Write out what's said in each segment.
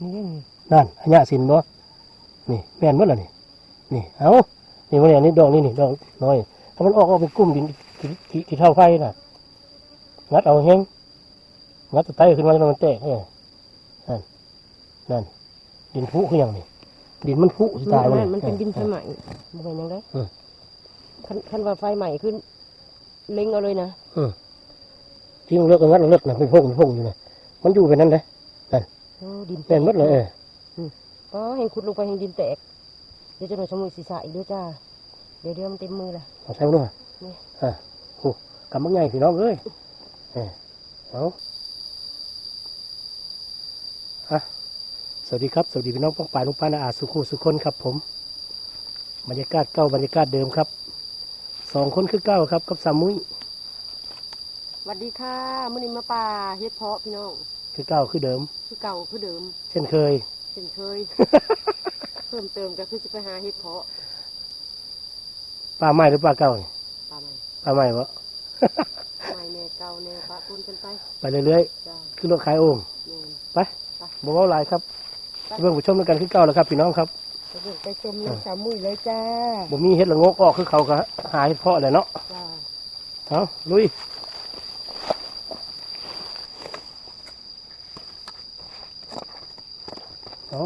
นี่นี่นั่นอัญญาสินบ่นี่แม่นหมดแล้วนี่ นี่ เอานี่มันเนี่ยนี่ดอกนี่นี่ดอกน้อยถ้ามันออกออกเป็นกลุ่มดินที่ที่ที่เท่าไฟน่ะ งัดเอาแห้งงัดตะไตขึ้นมาแล้วมันแตกเนี่ยนั่น นั่น ดินผุคืออย่างนี้ดินมันผุสิตายมันเลยมันเป็นดินไฟใหม่บ่เป็นยังไงอืมคันคันว่าไฟใหม่ขึ้น เล็งเอาเลยนะที่มันเลิกกันงัดเราเลิกนะเป็นพงเป็นพงอยู่นะมันอยู่เป็นนั่นเลยโอ้ ดินเป็นหมดเลยเอออ๋อเห็นขุดลงไปเห็นดินแตก เดี๋ยวจะหน่อยสมุยศีรษะอีกด้วยจ้า เดี๋ยวเดี๋ยวมันเต็มมือละเอาใส่มาด้วยนี่อะโอ้กำมังไงพี่น้องเอ้ยเออเอาอะสวัสดีครับ สวัสดีพี่น้องป้องปายลุงป้านาอาสุขุสุคนครับผมบรรยากาศเก่าบรรยากาศเดิมครับสองคนคือเก้าครับกับสามมุ้ยสวัสดีค่ะมื้อนี้มาป่าเฮ็ดเพาะพี่น้อง คือเก้าคือเดิม คือเก่าคือเดิม เช่นเคย เช่นเคย เพิ่มเติมก็คือจะไปหาเฮ็ดเพาะป้าไม้หรือป้าเก้านี่ป่าใหม่ป้าไม้วะใหม่แน่เก่าแน่ปะปนกันไป ไปเรื่อยจ้าๆคือรถขายโอ่งแม่นไปบอกว่าหลายครับเพื่อนผู้ชมด้วยกันคือเก้าแล้วครับพี่น้องครับไปเบิ่งไปชมน้ำสามมุยเลยจ้าบ่มีเห็ดละโงกออกคือเขาก็หาเห็ดเพาะแหละเนาะจ้าเอาลุยเอา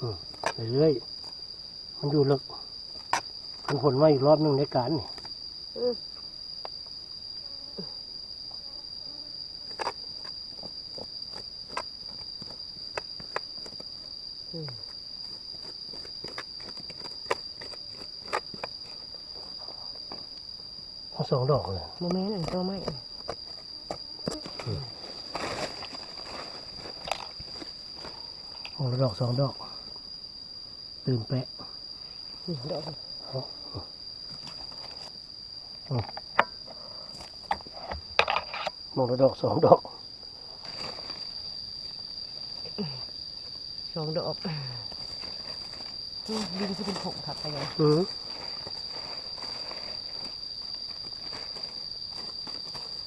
อืมไปเรื่อย มันอยู่ลึกมันผลมาอีกรอบหนึงในการนี่อืมเอาสองดอกเลยโมเมนต์อันตัวไม่เอาละดอกสองดอก ตื่นแปะนี่ ดอกมองละดอกสองดอกสองดอกอืมดินจะเป็นผงขับไปเลยอืม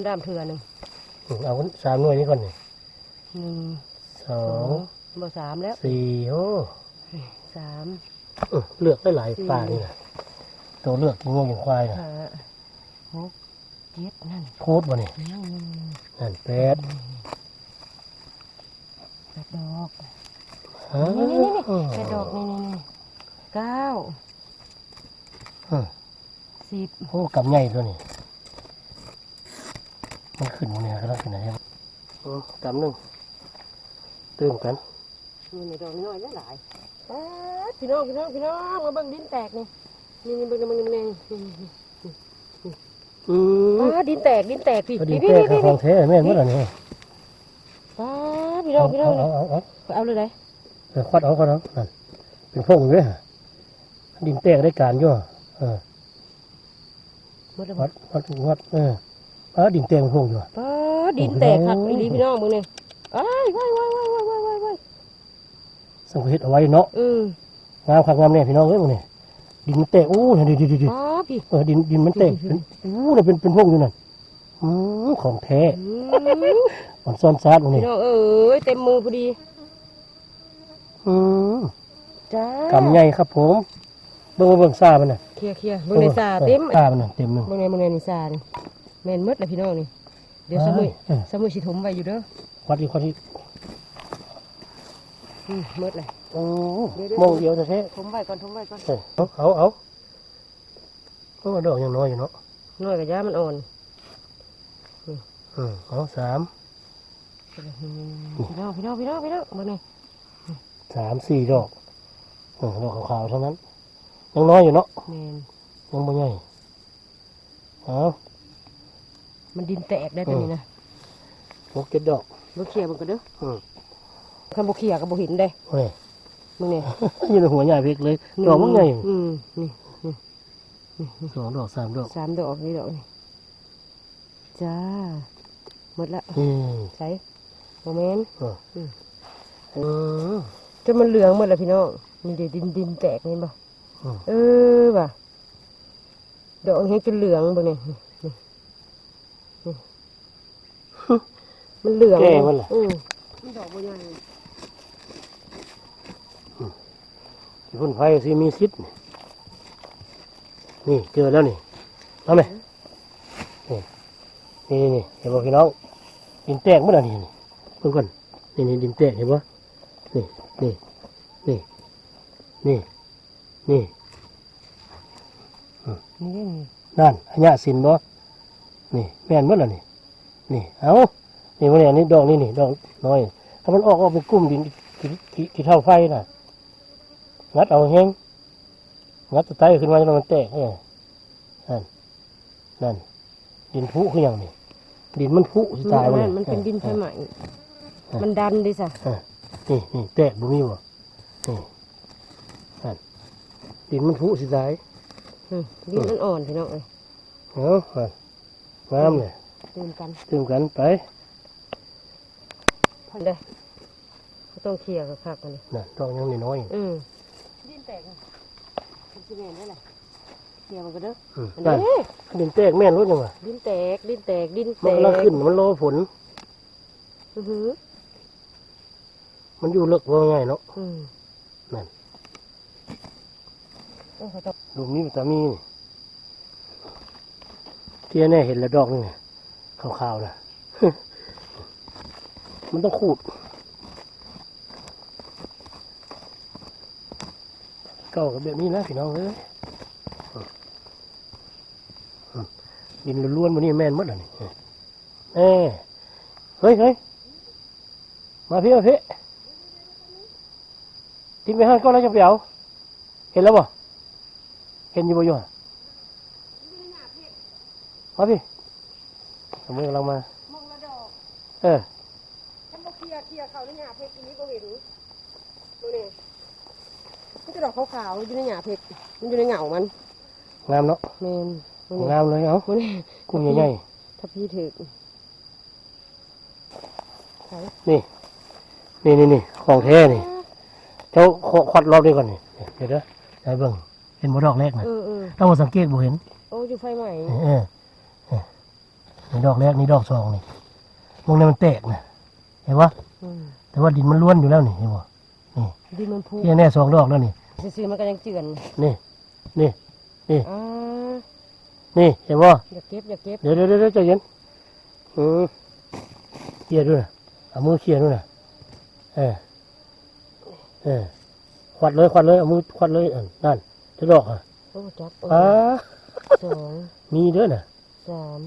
ด้ามเถื่อหนึ่งเอาสามหน่วยนี้ก่อนนี่หนึ่งสอสองงบ่สามแล้วสี่โอ้สาม เออเลือกได้หลายสี่ป่านี่นะตัวเลือกกินง่วงกินควายนะห้าหกเจ็ดนั่นโคตรบ่นี่นั่นนั่นแปดแปดดอกฮะนี่นี่นี่แปดดอกนี่นี่นี่เก้าอืมสิบโอ้กำใหญ่ตัวนี้มันขึ้นมาเนี่ยกำลังขึ้นไหนครับอืมกำหนึ่งตื่นกันนี่ในดอกน้อยหลาย ป๊าพี่น้องพี่น้องพี่น้องมาเบิ่งดินแตกนี่นี่นี่เบิ่งนี่เบิ่งนี่นี่นี่นี่อืมป๊าดินแตกดินแตกพี่ดีพี่แป้พี่ขพี่องแท้แม่นหมดแล้วนี่ป๊าพี่น้องพี่น้องเอาเอาเอาเอาเลยได้เออควัดเอาควัดเอานั่นเป็นพวกอยู่เว้ยดินแตกได้การอยู่เออหมดแล้ววัดวัดวัดเออเออดินแตกเป็นพวกอยู่ป๊าดินแตกครับอีหลีพี่น้องมึงนี่อ้ายว้ายว้ายว้ายว้ายว้ายว้ายว้าย สังเกตเอาไว้เนาะอืมงามคักงามเนี่ยพี่น้องเอ้ยพวกนี้ดินมันแตกอู้นี่ดิดิดิป๊าดพี่ เออดินดินมันแตกเป็นอู้นี่เป็นเป็นพวกอยู่นั่นอืมของแท้อืมมันซ่อนซาดพวกนี้พี่น้องเอ้ยเต็มมือพอดีอืมจ้ากำใหญ่ครับผมเบิ่งว่าเบิ่งซามันน่ะเคลียร์เคลียร์เบิ่งในซาเต็มซามันน่ะเต็มหนึงเบิ่งในเบิ่งในนี่ซานี่แม่นหมดเลยพี่น้องนี่ เดี๋ยวสมุยเออ สมุยสิถมไว้อยู่เด้อวัดอีกวัดอีกอื มหมดเลย โอ้เดี๋ยวเดี๋ยวมองเดียวแท้ถมไว้ก่อนถมไว้ก่อนๆเออเอาเอาเอาโอ้ดอกยังน้อยอยู่เนาะน้อยกับยามันอ่อนอืมเอาสามพี่น้องพี่น้องพี่น้องพี่น้องเบิ่งนี่สามสี่ดอกเออดอกขาวๆเท่านั้นยังน้อยอยู่เนาะแม่นยังไม่ใหญ่เอามันดินแตกได้ตัวนี้นะหกเจ็ดดอกบ่เคลียร์มันก็เด้ออืม คันบ่เคลียร์ก็บ่เห็นเด้โอ้ยมึงนี่อยืนหัวใหญ่เพ็กเลยดอกมันใหญ่อืมนี่สองดอกสามดอกสามดอกนี่ดอกนี่จ้าหมดละอืมใส่โมเมนต์อืมจนมันเหลืองหมดแล้วพี่น้องนี่เดี๋ยวดินดินแตกนี่บ่อืมเออว่ะดอกเห็นจนเหลืองบ่เนี่ยนี่นี่มันเหลืองแก่มันเหรออืมมันดอกบ่ใหญ่ ขี้ฝุ่นไฟสิมีซิดนี่นี่เจอแล้วนี่เอาไหมนี่นี่นี่เห็นบ่พี่น้องดินแตกเมื่อไหร่นี่เพิ่งก่อนนี่นี่ดินแตกเห็นบ่นี่นี่นี่นี่นี่นี่นี่นั่นอันยะสินบ่นี่แม่นเมื่อไหร่นี่นี่เอานี่วันนี้นนี้ดอกนี่นี่ดอกน้อยถ้ามันออกออกเป็นกลุ่มดินกี่เท่าไฟน่ะ งัดเอาแห้งงัดตะไตขึ้นมาจนมันแตกเออนั่นนั่น ดินผุคืออย่างนี้ดินมันผุสิตายมันเลยมันเป็นดินไฟออใหม่มันดันดิซะเออนี่นี่แตกบ่มีบ่นี่นั่นดินมันผุสิตายอืมดินมันอ่อนพี่น้องเอ้ยเอาเอางามเลยตื่นกันตื่มกันไปพันเด้ก็ต้องเคลียร์กับคักกันเลยนั่นดอกยังน้อยอืมดินแตก มันสิแม่นได้ล่ะเคลียร์มันก็เด้อๆอืมอันนั่นนี้ดินแตกแม่นรู้จังวะดินแตกดินแตกดินแตมันกกำลังขึ้นมันรอฝนอือหือมันอยู่เลิกว่าง่ายเนาะอืมนั่น โอ้เขาต้องลูกนี้วิตามีนี่เที่ยแน่เห็นแล้วดอกนี่ไงขาวๆนะ มันต้องขูด เก่ากับแบบนี้นะพี่น้องเอ้ยดินล้วนๆวันนี้แม่นมดอะนี่เอ้เฮ้ยเฮ้ยมาพี่มาพี่ทิ้งไปห้างก้อนแล้วจะไปเอาเห็นแล้วบ่เห็นอยู่บ่อยู่อมาพี่ทำไมกำลังมา มองละดอกเออฉันบ่เคลียร์เคลียร์เขาในหญ้าเพชรอันนี้บ่เห็นดูนี่ มันจะดอกขาวๆอยู่ในหญ้าเพชรมันอยู่ในเหงามันงามเนาะแม่นดูนี่งามเลยเอาดูนี่กุ้งใหญ่ถ้าพี่ถึกๆนี่นี่นี่นี่ของแท้นี่เจ้าขอควัดรอบนี้ก่อนนี่เดี๋ยวเด้อได้เบิ่งเห็นบ่ดอกแรกนะเออเออเราบ่สังเกตบ่เห็นโอ้อยู่ไฟใหม่เออเออเออนี่ดอกแรกนี่ดอกสองนี่มองนี้มันแตกนะเห็นปะอืมแต่ว่าดินมันล้วนอยู่แล้วนี่เห็นปะ ดินมันพุที่แน่สองดอกแล้วนี่ซื่อๆมันก็ยังเจือนนี่นี่อ่านี่เห็นปะอย่าเก็บอย่าเก็บเดี๋ยวเดี๋ยวเดี๋ยวใจเย็นอืมเคลียร์ด้วยนะเอามือเคลียร์ด้วยนะเออเออควัดเลยควัดเลยเอามือควัดเลยอันนั่นจะดอกอะโอ้จับอ้าสองมีเด้อน่ะสาม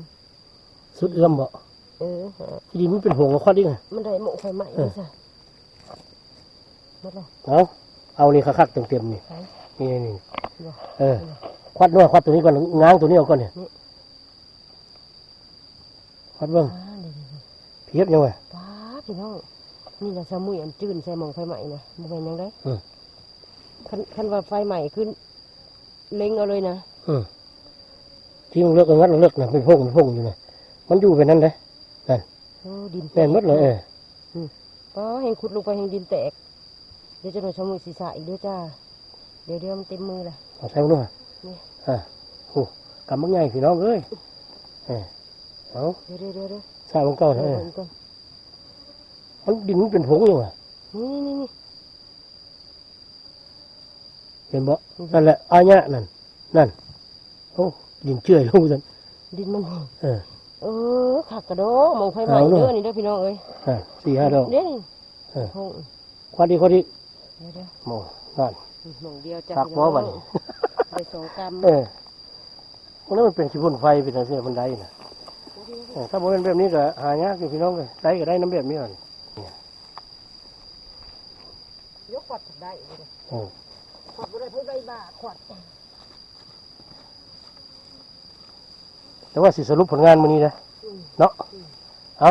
สุดเอื้อมบ่เออหาที่ดินมันเป็นหงกับควัดดิไงมันได้หมกไฟใหม่นี่ซะห มดแล้วเอาเอานี่คักๆเต็มๆนี่ไปนี่นี่บ่เออ ควัดด้วยควัดตัวนี้ก่อนง้างตัวนี้เอาก่อนเนี่ยนี่ควัดเบิ้งอ่านี่เพียบยังไงๆป้าดพี่น้องนี่ละสมุยอันจืนใส่หมองไฟใหม่นะบ่เป็นหยังไงอืมคันคันว่าไฟใหม่ขึ้น เล็งเอาเลยนะอืมที่มันเลิกก็งัดมันเลิกนะเป็นพงเป็นพงอยู่นะมันอยู่เป็นนั่นเลยโอ้ดินแม่นหมดเลยเออป้าแห่งขุดลงไปแห่งดินแตกเดี๋ยวจะโดนสมุยศีรษะอีกด้วยจ้า เดี๋ยวเดี๋ยวมันเต็มมือละเอาใส่มาด้วยนี่อ่าโอ้กำมังไงพี่น้องเอ้ยเออเอาเดี๋ยวเดี๋ยวเดี๋ยวเดี๋ยวใส่มันเก่าเถเดี๋อะยวเออเบิ่งก่อนมันดินมันเป็นผงอยู่อะนี่นี่นี่เห็นบ่นั่นแหละอายะนั่น นั่น โอ้ดินเชื่อยลงสันดินมันเออเออขักกระโดดมองไฟใหม่เอาเนอะเด้อนี่เด้อพี่น้องเอ้ยอ่าสี่ห้าดอกเดี๋ยวนี่เออห้องควัดดีควัดดีเดี๋ยวเดี๋ยว โมนั่นหมองเดียวจ้าคักพี่บ่น้องบัดนี้ได้สองกรัมเออพวกนั้นมันเป็นขี้พ่นไฟเป็นอะไรเสียบันไดนะเออถ้าบ่เป็นแบบนี้ก็หายากอยู่พี่น้องเลยได้ก็ได้น้ำแบบนี้ก่อนยกขวดได้เลยเออขวดบ่ได้เพิ่งได้บาทขวดแต่ว่าสิสรุปผลงานมื้อนี้นะอืมเนาะเอา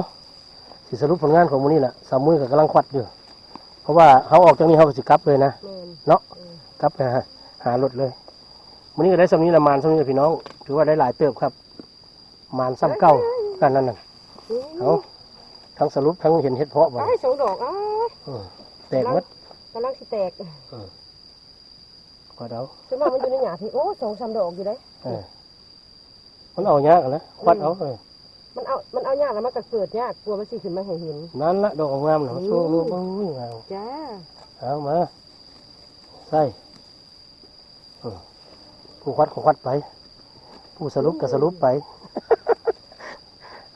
สิสรุปผลงานของมื้อนี้แหละสามมื้อก็กำลังควัดอยู่ เพราะว่าเขาออกจากนี้เขาก็สิกลับเลยนะแม่นเนาะเออกลับไปหาหารถเลยมื้อนี้ก็ได้สำนี้ละมานสำนี้ละพี่น้อง ถือว่าได้หลายเติบครับ มานซ้ำเก้ากันนั่นน่ะอืมเอาทั้งสรุปทั้งเห็นเห็ดเพาะบ่อ้ายสองดอกอ้ายอืมแตกหมดกำลังสิแตกขอเดาซึ่งว่ามันอยู่ในหญ้าเพกโอ้สองสามดอกอยู่เลยเออมันเอายากแล้วควัดเอาเออ มันเอามันเอายากแล้วมันก็เกิดยากกลัวมันสิขึ้นมาให้เห็น นั่นละดอกงามๆนะมันโชว์ลูกมันงามจ้าเอามาใส่เออผู้ควัดก็ควัดไป ผู้สรุปก็สรุปไป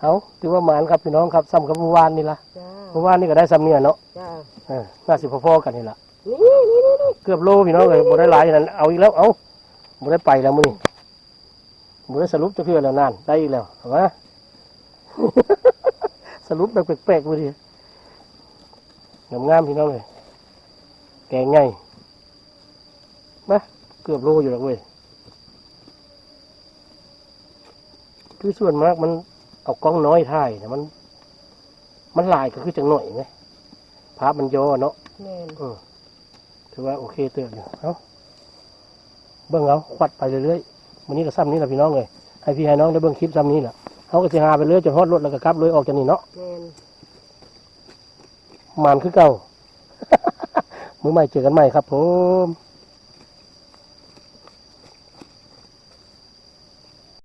เอาถือว่าหมานครับพี่น้องครับซ้ำกับเมื่อวานนี่ละจ้าเมื่อวานนี่ก็ได้ซ้ำเนี่ยเนาะจ้าเออน่าสิพอๆกันนี่ละนี่นี่นี่นี่เกือบโลพี่น้องเลยบ่ได้หลายนั่นเอาอีกแล้วเอาบ่ได้ไปแล้วมื้อนี้บ่ได้สรุปจะเพื่อแล้วนั่นได้อีกแล้วเอามา สรุปแบบแปลกๆมื้อนี้งามๆพี่น้องเลยแกงไงมาเกือบโลอยู่แล้วเว้ยคือส่วนมากมันเอากล้องน้อยถ่ายแต่มัน มันหลายก็คือจังหน่อยไหมภาพมันย่อเนาะแม่นถือว่าโอเคเตือนอยู่เอาเบิ่งเอาควัดไปเรื่อยๆวันนี้ก็ซ้ำนี้แหละพี่น้องเลยให้พี่ให้น้องได้เบิ่งคลิปซ้ำนี้แหละ เขาก็จะหาไปเรื่อยจนฮอดรถแล้วก็กลับเลยออกจากนี่เนาะแม่นมานคือเก่า มือใหม่เจอกันใหม่ครับผม